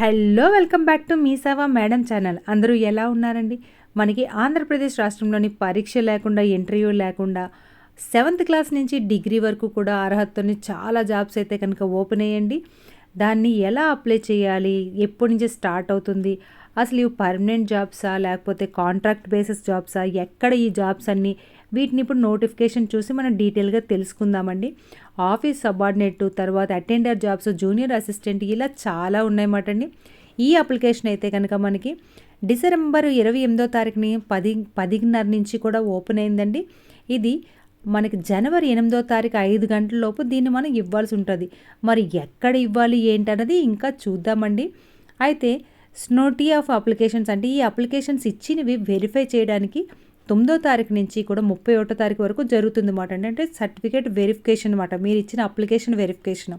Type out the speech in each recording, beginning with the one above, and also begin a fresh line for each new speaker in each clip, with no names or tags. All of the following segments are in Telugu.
హలో వెల్కమ్ బ్యాక్ టు మీ సేవ మేడం ఛానల్ అందరూ ఎలా ఉన్నారండి మనకి ఆంధ్రప్రదేశ్ రాష్ట్రంలోని పరీక్ష లేకుండా ఇంటర్వ్యూ లేకుండా సెవెంత్ క్లాస్ నుంచి డిగ్రీ వరకు కూడా అర్హతతోని చాలా జాబ్స్ అయితే కనుక ఓపెన్ అయ్యండి దాన్ని ఎలా అప్లై చేయాలి ఎప్పటి నుంచి స్టార్ట్ అవుతుంది అసలు ఇవి పర్మనెంట్ జాబ్సా లేకపోతే కాంట్రాక్ట్ బేసిస్ జాబ్సా ఎక్కడ ఈ జాబ్స్ అన్నీ వీటిని ఇప్పుడు నోటిఫికేషన్ చూసి మనం డీటెయిల్గా తెలుసుకుందామండి ఆఫీస్ సబార్డినేట్ తర్వాత అటెండర్ జాబ్స్ జూనియర్ అసిస్టెంట్ ఇలా చాలా ఉన్నాయన్నమాట అండి ఈ అప్లికేషన్ అయితే కనుక మనకి డిసెంబర్ ఇరవై ఎనిమిదో తారీఖుని పది పదిన్నర నుంచి కూడా ఓపెన్ అయిందండి ఇది మనకి జనవరి ఎనిమిదో తారీఖు ఐదు గంటల లోపు దీన్ని మనం ఇవ్వాల్సి ఉంటుంది మరి ఎక్కడ ఇవ్వాలి ఏంటన్నది ఇంకా చూద్దామండి అయితే స్నోటీ ఆఫ్ అప్లికేషన్స్ అంటే ఈ అప్లికేషన్స్ ఇచ్చినవి వెరిఫై చేయడానికి తొమ్మిదో తారీఖు నుంచి కూడా ముప్పై ఒకటో తారీఖు వరకు జరుగుతుంది అనమాట అంటే సర్టిఫికేట్ వెరిఫికేషన్ అనమాట మీరు ఇచ్చిన అప్లికేషన్ వెరిఫికేషన్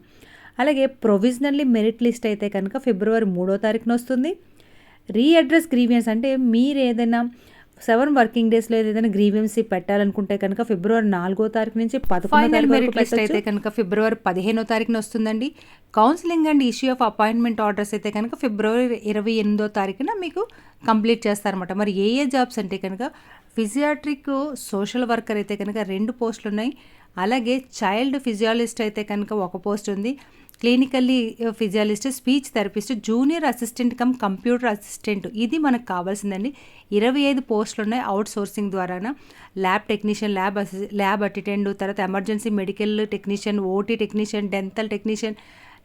అలాగే ప్రొవిజనల్లీ మెరిట్ లిస్ట్ అయితే కనుక ఫిబ్రవరి మూడో తారీఖున వస్తుంది రీ అడ్రస్ గ్రీవియన్స్ అంటే మీరు ఏదైనా సెవెన్ వర్కింగ్ డేస్లో ఏదైనా గ్రీవెన్సీ పెట్టాలనుకుంటే కనుక ఫిబ్రవరి నాలుగో తారీఖు నుంచి
అయితే కనుక ఫిబ్రవరి పదిహేనో తారీఖున వస్తుందండి counselling and issue of appointment orders అయితే కనుక ఫిబ్రవరి ఇరవై ఎనిమిదో తారీఖున మీకు కంప్లీట్ చేస్తారనమాట మరి ఏ ఏ జాబ్స్ అంటే కనుక ఫిజియాట్రిక్ సోషల్ వర్కర్ అయితే కనుక రెండు పోస్టులు ఉన్నాయి అలాగే చైల్డ్ ఫిజియాలజిస్ట్ అయితే కనుక ఒక పోస్ట్ ఉంది clinically physiologist speech therapist junior assistant cum computer assistant ఇది మనకు కావాల్సిందండి ఇరవై ఐదు పోస్టులు ఉన్నాయి అవుట్ సోర్సింగ్ ద్వారాన lab technician lab lab attendant తర్వాత emergency medical technician OT technician dental technician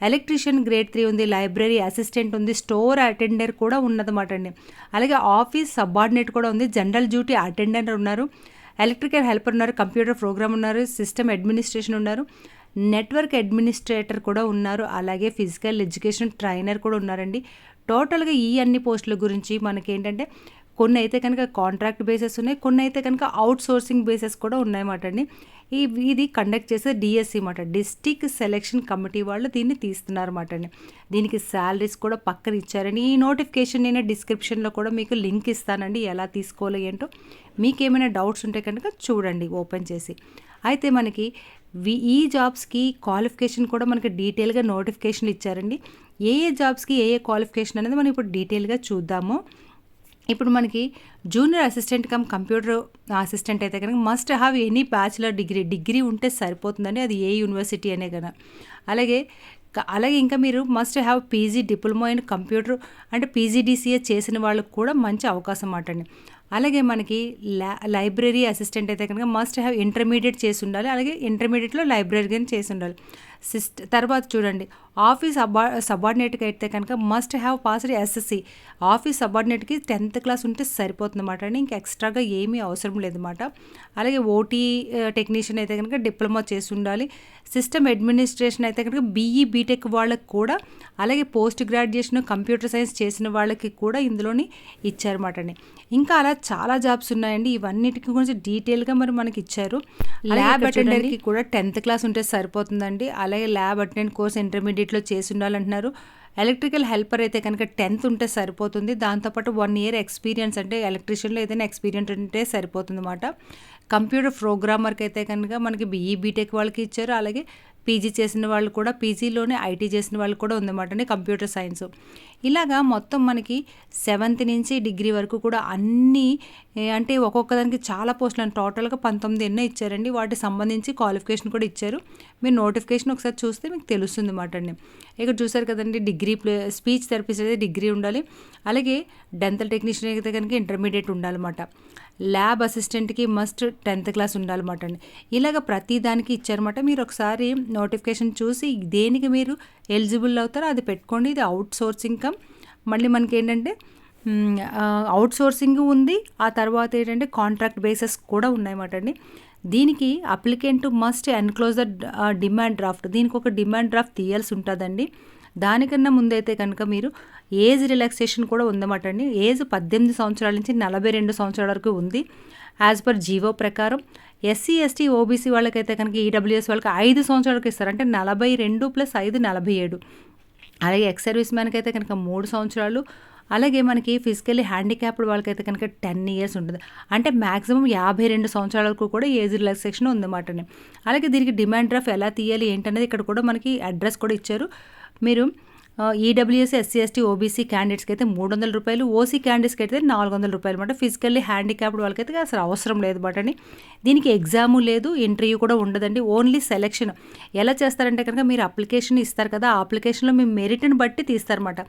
electrician grade three ఉంది లైబ్రరీ అసిస్టెంట్ ఉంది స్టోర్ అటెండర్ కూడా ఉన్నదన్నమాట అండి అలాగే ఆఫీస్ సబ్ఆర్డినేట్ కూడా ఉంది జనరల్ డ్యూటీ అటెండర్ ఉన్నారు ఎలక్ట్రికల్ హెల్పర్ ఉన్నారు కంప్యూటర్ ప్రోగ్రామ్ ఉన్నారు సిస్టమ్ అడ్మినిస్ట్రేషన్ ఉన్నారు నెట్వర్క్ అడ్మినిస్ట్రేటర్ కూడా ఉన్నారు అలాగే ఫిజికల్ ఎడ్యుకేషన్ ట్రైనర్ కూడా ఉన్నారండి టోటల్గా ఈ అన్ని పోస్టుల గురించి మనకేంటంటే కొన్ని అయితే కనుక కాంట్రాక్ట్ బేసెస్ ఉన్నాయి కొన్ని అయితే కనుక అవుట్ సోర్సింగ్ బేసెస్ కూడా ఉన్నాయన్నమాట అండి ఇది కండక్ట్ చేసే డిఎస్సి మాట డిస్టిక్ సెలెక్షన్ కమిటీ వాళ్ళు దీన్ని తీస్తున్నారన్నమాట అండి దీనికి శాలరీస్ కూడా పక్కన ఇచ్చారండి ఈ నోటిఫికేషన్ నేను డిస్క్రిప్షన్లో కూడా మీకు లింక్ ఇస్తానండి ఎలా తీసుకోవాలి ఏంటో మీకు ఏమైనా డౌట్స్ ఉంటే కనుక చూడండి ఓపెన్ చేసి అయితే మనకి ఈ జాబ్స్కి క్వాలిఫికేషన్ కూడా మనకి డీటెయిల్గా నోటిఫికేషన్లు ఇచ్చారండి ఏ ఏ జాబ్స్కి ఏ ఏ క్వాలిఫికేషన్ అనేది మనం ఇప్పుడు డీటెయిల్గా చూద్దాము ఇప్పుడు మనకి junior assistant cum computer assistant అయితే కనుక must have any bachelor degree degree ఉంటే సరిపోతుందండి అది ఏ యూనివర్సిటీ అనే కదా అలాగే అలాగే ఇంకా మీరు must have PG diploma in computer అంటే పీజీడీసీఏ చేసిన వాళ్ళకు కూడా మంచి అవకాశం అటండి అలాగే మనకి లైబ్రరీ అసిస్టెంట్ అయితే కనుక మస్ట్ హ్యావ్ ఇంటర్మీడియట్ చేసి ఉండాలి అలాగే ఇంటర్మీడియట్లో లైబ్రరీని చేసి ఉండాలి సిస్ట్ తర్వాత చూడండి ఆఫీస్ అబా సబార్డినేట్కి అయితే కనుక must have passed SSC office సబార్డినేట్కి టెన్త్ క్లాస్ ఉంటే సరిపోతుందన్నమాట అండి ఇంకా ఎక్స్ట్రాగా ఏమీ అవసరం లేదన్నమాట అలాగే ఓటీ టెక్నీషియన్ అయితే కనుక డిప్లొమా చేసి ఉండాలి సిస్టమ్ అడ్మినిస్ట్రేషన్ అయితే కనుక బీఈ బీటెక్ వాళ్ళకి కూడా అలాగే పోస్ట్ గ్రాడ్యుయేషన్ కంప్యూటర్ సైన్స్ చేసిన వాళ్ళకి కూడా ఇందులోని ఇచ్చారన్నమాట అండి ఇంకా అలా చాలా జాబ్స్ ఉన్నాయండి ఇవన్నిటికి గురించి డీటెయిల్గా మరి మనకి ఇచ్చారు ల్యాబ్ అటెండర్కి కూడా టెన్త్ క్లాస్ ఉంటే సరిపోతుందండి అలా అలాగే ల్యాబ్ అటెండెంట్ కోర్స్ ఇంటర్మీడియట్లో చేసి ఉండాలంటున్నారు ఎలక్ట్రికల్ హెల్పర్ అయితే కనుక టెన్త్ ఉంటే సరిపోతుంది దాంతోపాటు వన్ ఇయర్ ఎక్స్పీరియన్స్ అంటే ఎలక్ట్రిషియన్లో ఏదైనా ఎక్స్పీరియన్స్ ఉంటే సరిపోతుంది అనమాట కంప్యూటర్ ప్రోగ్రామర్కి అయితే కనుక మనకి బీఈ బీటెక్ e వాళ్ళకి ఇచ్చారు అలాగే పీజీ చేసిన వాళ్ళు కూడా పీజీలోనే ఐటీ చేసిన వాళ్ళు కూడా ఉందన్నమాట కంప్యూటర్ సైన్స్ ఇలాగా మొత్తం మనకి సెవెంత్ నుంచి డిగ్రీ వరకు కూడా అన్నీ అంటే ఒక్కొక్క దానికి చాలా పోస్టులు అండి టోటల్గా పంతొమ్మిది ఎన్నో ఇచ్చారండి వాటికి సంబంధించి క్వాలిఫికేషన్ కూడా ఇచ్చారు మీరు నోటిఫికేషన్ ఒకసారి చూస్తే మీకు తెలుస్తుంది అన్నమాట అండి ఇక్కడ చూసారు కదండి డిగ్రీ స్పీచ్ థెరపిస్ట్ అయితే డిగ్రీ ఉండాలి అలాగే డెంతల్ టెక్నీషియన్ అయితే కనుక ఇంటర్మీడియట్ ఉండాలన్నమాట ల్యాబ్ అసిస్టెంట్కి మస్ట్ టెన్త్ క్లాస్ ఉండాలన్నమాట అండి ఇలాగ ప్రతి దానికి ఇచ్చారన్నమాట మీరు ఒకసారి నోటిఫికేషన్ చూసి దేనికి మీరు ఎలిజిబుల్ అవుతారో అది పెట్టుకోండి ఇది అవుట్ సోర్సింగ్ కమ్ మళ్ళీ మనకి ఏంటంటే అవుట్ సోర్సింగ్ ఉంది ఆ తర్వాత ఏంటంటే కాంట్రాక్ట్ బేసెస్ కూడా ఉన్నాయన్నమాట అండి దీనికి applicant must enclose the demand draft దీనికి ఒక డిమాండ్ డ్రాఫ్ట్ తీయాల్సి ఉంటుందండి దానికన్నా ముందైతే కనుక మీరు ఏజ్ రిలాక్సేషన్ కూడా ఉందన్నమాట అండి ఏజ్ పద్దెనిమిది సంవత్సరాల నుంచి నలభై రెండు సంవత్సరాల వరకు ఉంది యాజ్ పర్ జీవో ప్రకారం ఎస్సీ ఎస్టీ ఓబీసీ వాళ్ళకైతే కనుక ఈడబ్ల్యూఎస్ e వాళ్ళకి ఐదు సంవత్సరాలకు ఇస్తారు అంటే నలభై రెండు ప్లస్ ఐదు నలభై ఏడు అలాగే ఎక్స్ సర్వీస్ మ్యాన్కి అయితే కనుక మూడు సంవత్సరాలు అలాగే మనకి ఫిజికల్లీ హ్యాండిక్యాప్డ్ వాళ్ళకైతే కనుక టెన్ ఇయర్స్ ఉంటుంది అంటే మ్యాక్సిమం యాభై రెండు సంవత్సరాల వరకు కూడా ఏజ్ రిలాక్సేషన్ ఉందన్నమాట అలాగే దీనికి డిమాండ్ డ్రాఫ్ ఎలా తీయాలి ఏంటనేది ఇక్కడ కూడా మనకి అడ్రస్ కూడా ఇచ్చారు మీరు ఈడబ్ల్యూఎస్ ఎస్సీ ఎస్టీ ఓబీసీ క్యాండిడేట్స్కి అయితే మూడు వందల రూపాయలు ఓసీ క్యాండిడేట్స్కి అయితే నాలుగు వందల రూపాయలు అనమాట ఫిజికల్లీ హ్యాండిక్యాప్డ్ వాళ్ళకైతే అసలు అవసరం లేదు బట్ అని దీనికి ఎగ్జాము లేదు ఇంటర్వ్యూ కూడా ఉండదండి ఓన్లీ సెలెక్షన్ ఎలా చేస్తారంటే కనుక మీరు అప్లికేషన్ ఇస్తారు కదా ఆ అప్లికేషన్లో మీ మెరిట్ని బట్టి తీస్తారన్నమాట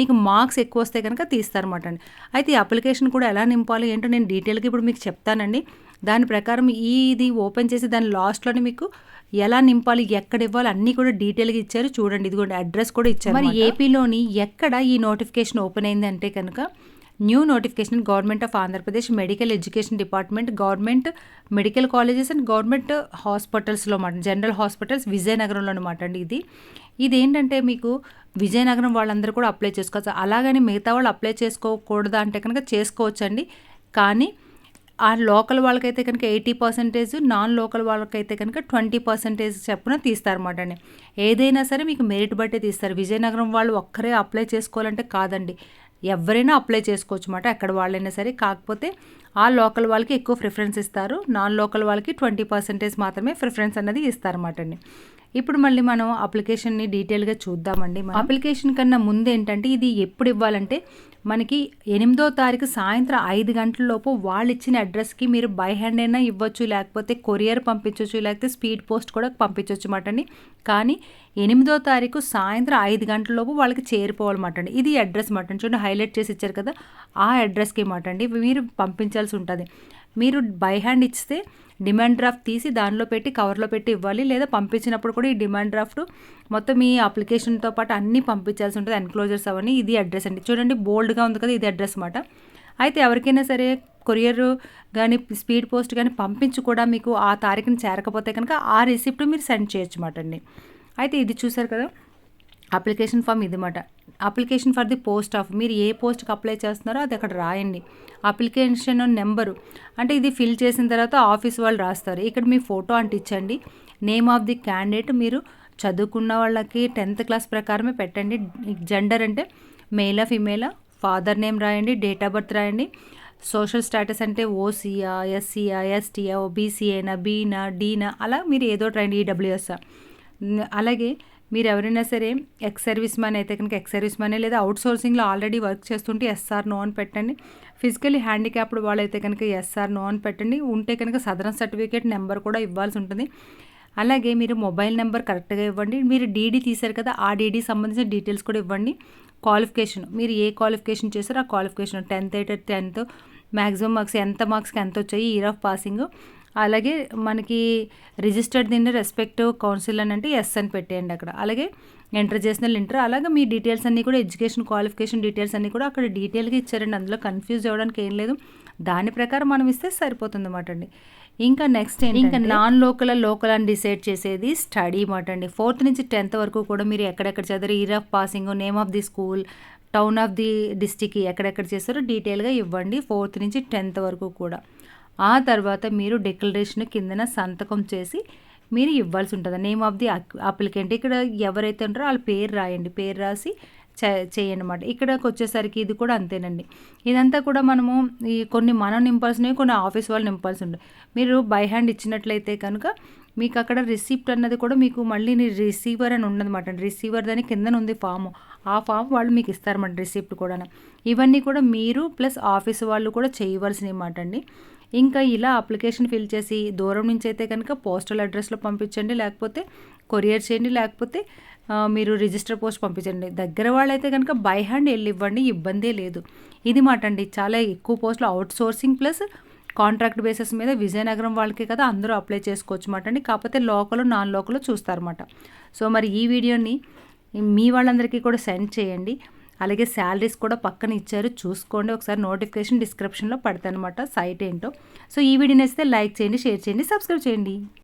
మీకు మార్క్స్ ఎక్కువ వస్తే కనుక తీస్తారన్నమాట అండి అయితే ఈ అప్లికేషన్ కూడా ఎలా నింపాలి ఏంటో నేను డీటెయిల్గా ఇప్పుడు మీకు చెప్తానండి దాని ప్రకారం ఈ ఇది ఓపెన్ చేసి దాని లాస్ట్లోనే మీకు ఎలా నింపాలి ఎక్కడ ఇవ్వాలి అన్నీ కూడా డీటెయిల్గా ఇచ్చారు చూడండి ఇదిగోండి అడ్రస్ కూడా ఇచ్చారు
మరి ఏపీలోని ఎక్కడ ఈ నోటిఫికేషన్ ఓపెన్ అయింది అంటే కనుక new notification government of Andhra Pradesh medical education department government medical colleges and government హాస్పిటల్స్లో మాట జనరల్ హాస్పిటల్స్ విజయనగరంలో అనమాట అండి ఇది ఇది ఏంటంటే మీకు విజయనగరం వాళ్ళందరూ కూడా అప్లై చేసుకోవచ్చు అలాగని మిగతా వాళ్ళు అప్లై చేసుకోకూడదా అంటే కనుక చేసుకోవచ్చండి కానీ ఆ లోకల్ వాళ్ళకైతే కనుక ఎయిటీ పర్సెంటేజ్ నాన్ లోకల్ వాళ్ళకైతే కనుక ట్వంటీ పర్సెంటేజ్ చెప్పున తీస్తారన్నమాట అండి ఏదైనా సరే మీకు మెరిట్ బట్టే తీస్తారు విజయనగరం వాళ్ళు ఒక్కరే అప్లై చేసుకోవాలంటే కాదండి ఎవరైనా అప్లై చేసుకోవచ్చు అన్నమాట ఎక్కడ వాళ్ళైనా సరే కాకపోతే ఆ లోకల్ వాళ్ళకి ఎక్కువ ప్రిఫరెన్స్ ఇస్తారు నాన్ లోకల్ వాళ్ళకి ట్వంటీ పర్సెంటేజ్ మాత్రమే ప్రిఫరెన్స్ అనేది ఇస్తారన్నమాట అండి ఇప్పుడు మళ్ళీ మనం అప్లికేషన్ని డీటెయిల్గా చూద్దామండి అప్లికేషన్ కన్నా ముందు ఏంటంటే ఇది ఎప్పుడు ఇవ్వాలంటే మనకి ఎనిమిదో తారీఖు సాయంత్రం ఐదు గంటల లోపు వాళ్ళు ఇచ్చిన అడ్రస్కి మీరు బై హ్యాండ్ అయినా ఇవ్వచ్చు లేకపోతే కొరియర్ పంపించవచ్చు లేకపోతే స్పీడ్ పోస్ట్ కూడా పంపించవచ్చు అన్నమాట అండి కానీ ఎనిమిదో తారీఖు సాయంత్రం ఐదు గంటల లోపు వాళ్ళకి చేరిపోవాలి అండి ఇది అడ్రస్ మాట చూడండి హైలైట్ చేసి ఇచ్చారు కదా ఆ అడ్రస్కి మాట మీరు పంపించాల్సి ఉంటుంది మీరు బై హ్యాండ్ ఇస్తే డిమాండ్ డ్రాఫ్ట్ తీసి దానిలో పెట్టి కవర్లో పెట్టి ఇవ్వాలి లేదా పంపించినప్పుడు కూడా ఈ డిమాండ్ డ్రాఫ్ట్ మొత్తం మీ అప్లికేషన్తో పాటు అన్నీ పంపించాల్సి ఉంటుంది ఎన్క్లోజర్స్ అవన్నీ ఇది అడ్రస్ అండి చూడండి బోల్డ్గా ఉంది కదా ఇది అడ్రస్ అన్నమాట అయితే ఎవరికైనా సరే కొరియర్ కానీ స్పీడ్ పోస్ట్ కానీ పంపించి కూడా మీకు ఆ తారీఖుని చేరకపోతే కనుక ఆ రిసిప్ట్ మీరు సెండ్ చేయొచ్చు అన్నమాట అండి అయితే ఇది చూసారు కదా అప్లికేషన్ ఫామ్ ఇదిమాట application for the post of మీరు ఏ పోస్ట్కి అప్లై చేస్తున్నారో అది అక్కడ రాయండి అప్లికేషన్ నెంబరు అంటే ఇది ఫిల్ చేసిన తర్వాత ఆఫీస్ వాళ్ళు రాస్తారు ఇక్కడ మీ ఫోటో అంటించండి నేమ్ ఆఫ్ ది క్యాండిడేట్ మీరు చదువుకున్న వాళ్ళకి టెన్త్ క్లాస్ ప్రకారమే పెట్టండి జెండర్ అంటే మేలా ఫిమేలా ఫాదర్ నేమ్ రాయండి డేట్ ఆఫ్ బర్త్ రాయండి సోషల్ స్టేటస్ అంటే ఓసీఆ ఎస్సీఆ ఎస్టీఆ బీసీఏనా బీనా డీనా అలా మీరు ఏదో రాయండి ఈడబ్ల్యూఎస్ఆ అలాగే మీరు ఎవరైనా సరే ఎక్స్ సర్వీస్ మ్యాన్ అయితే కనుక ఎక్స్ సర్వీస్ మ్యాన్ లేదా అవుట్ సోర్సింగ్లో ఆల్రెడీ వర్క్ చేస్తుంటే ఎస్ఆర్ నో అని పెట్టండి ఫిజికలీ హ్యాండిక్యాప్డ్ వాళ్ళైతే కనుక ఎస్ఆర్ నో అని పెట్టండి ఉంటే కనుక సదరన్ సర్టిఫికేట్ నెంబర్ కూడా ఇవ్వాల్సి ఉంటుంది అలాగే మీరు మొబైల్ నెంబర్ కరెక్ట్గా ఇవ్వండి మీరు డీడీ తీశారు కదా ఆ డీడీ సంబంధించిన డీటెయిల్స్ కూడా ఇవ్వండి క్వాలిఫికేషన్ మీరు ఏ క్వాలిఫికేషన్ చేశారో ఆ qualification tenth eight tenth maximum marks ఎంత మార్క్స్కి ఎంత వచ్చాయి ఇయర్ ఆఫ్ పాసింగ్ అలాగే మనకి రిజిస్టర్డ్ దీన్ని రెస్పెక్టివ్ కౌన్సిల్ అని అంటే ఎస్ అని పెట్టేయండి అక్కడ అలాగే ఎంటర్ చేసిన ఇంటర్ అలాగే మీ డీటెయిల్స్ అన్నీ కూడా ఎడ్యుకేషన్ క్వాలిఫికేషన్ డీటెయిల్స్ అన్నీ కూడా అక్కడ డీటెయిల్గా ఇచ్చారండి అందులో కన్ఫ్యూజ్ అవ్వడానికి ఏం లేదు దాని ప్రకారం మనం ఇస్తే సరిపోతుంది అనమాట అండి ఇంకా నెక్స్ట్ ఇంకా నాన్ లోకల్ లోకల్ అని డిసైడ్ చేసేది స్టడీ మాట అండి ఫోర్త్ నుంచి టెన్త్ వరకు కూడా మీరు ఎక్కడెక్కడ చదివారు year of passing name of the school town of the district ఎక్కడెక్కడ చేస్తారో డీటెయిల్గా ఇవ్వండి ఫోర్త్ నుంచి టెన్త్ వరకు కూడా ఆ తర్వాత మీరు డిక్లరేషన్ కిందన సంతకం చేసి మీరు ఇవ్వాల్సి ఉంటుంది నేమ్ ఆఫ్ ది అప్లికెంట్ ఇక్కడ ఎవరైతే ఉంటారో వాళ్ళ పేరు రాయండి పేరు రాసి చేయనమాట ఇక్కడకి వచ్చేసరికి ఇది కూడా అంతేనండి ఇదంతా కూడా మనము ఈ కొన్ని మనం నింపాల్సినవి కొన్ని ఆఫీస్ వాళ్ళు నింపాల్సి ఉంటుంది మీరు బై హ్యాండ్ ఇచ్చినట్లయితే కనుక మీకు అక్కడ రిసిప్ట్ అన్నది కూడా మీకు మళ్ళీ రిసీవర్ అని ఉండదన్నమాట రిసీవర్ దాని కిందన ఉంది ఫామ్ ఆ ఫామ్ వాళ్ళు మీకు ఇస్తారన్నమాట రిసిప్ట్ కూడా ఇవన్నీ కూడా మీరు ప్లస్ ఆఫీస్ వాళ్ళు కూడా చేయవలసినవి మాట అండి ఇంకా ఇలా అప్లికేషన్ ఫిల్ చేసి దూరం నుంచి అయితే కనుక పోస్టల్ అడ్రస్లో పంపించండి లేకపోతే కొరియర్ చేయండి లేకపోతే మీరు రిజిస్టర్ పోస్ట్ పంపించండి దగ్గర వాళ్ళైతే కనుక బై హ్యాండ్ వెళ్ళి ఇవ్వండి ఇబ్బందే లేదు ఇది మాట అండి చాలా ఎక్కువ పోస్టులు outsourcing plus contract basis మీద విజయనగరం వాళ్ళకే కదా అందరూ అప్లై చేసుకోవచ్చు మాట అండి కాకపోతే లోకల్ నాన్ లోకల్ చూస్తారన్నమాట సో మరి ఈ వీడియోని మీ వాళ్ళందరికీ కూడా సెండ్ చేయండి అలాగే శాలరీస్ కూడా పక్కన ఇచ్చారు చూసుకోండి ఒకసారి నోటిఫికేషన్ డిస్క్రిప్షన్లో పడతానమాట సైట్ ఏంటో సో ఈ వీడియో నచ్చితే లైక్ చేయండి షేర్ చేయండి సబ్స్క్రైబ్ చేయండి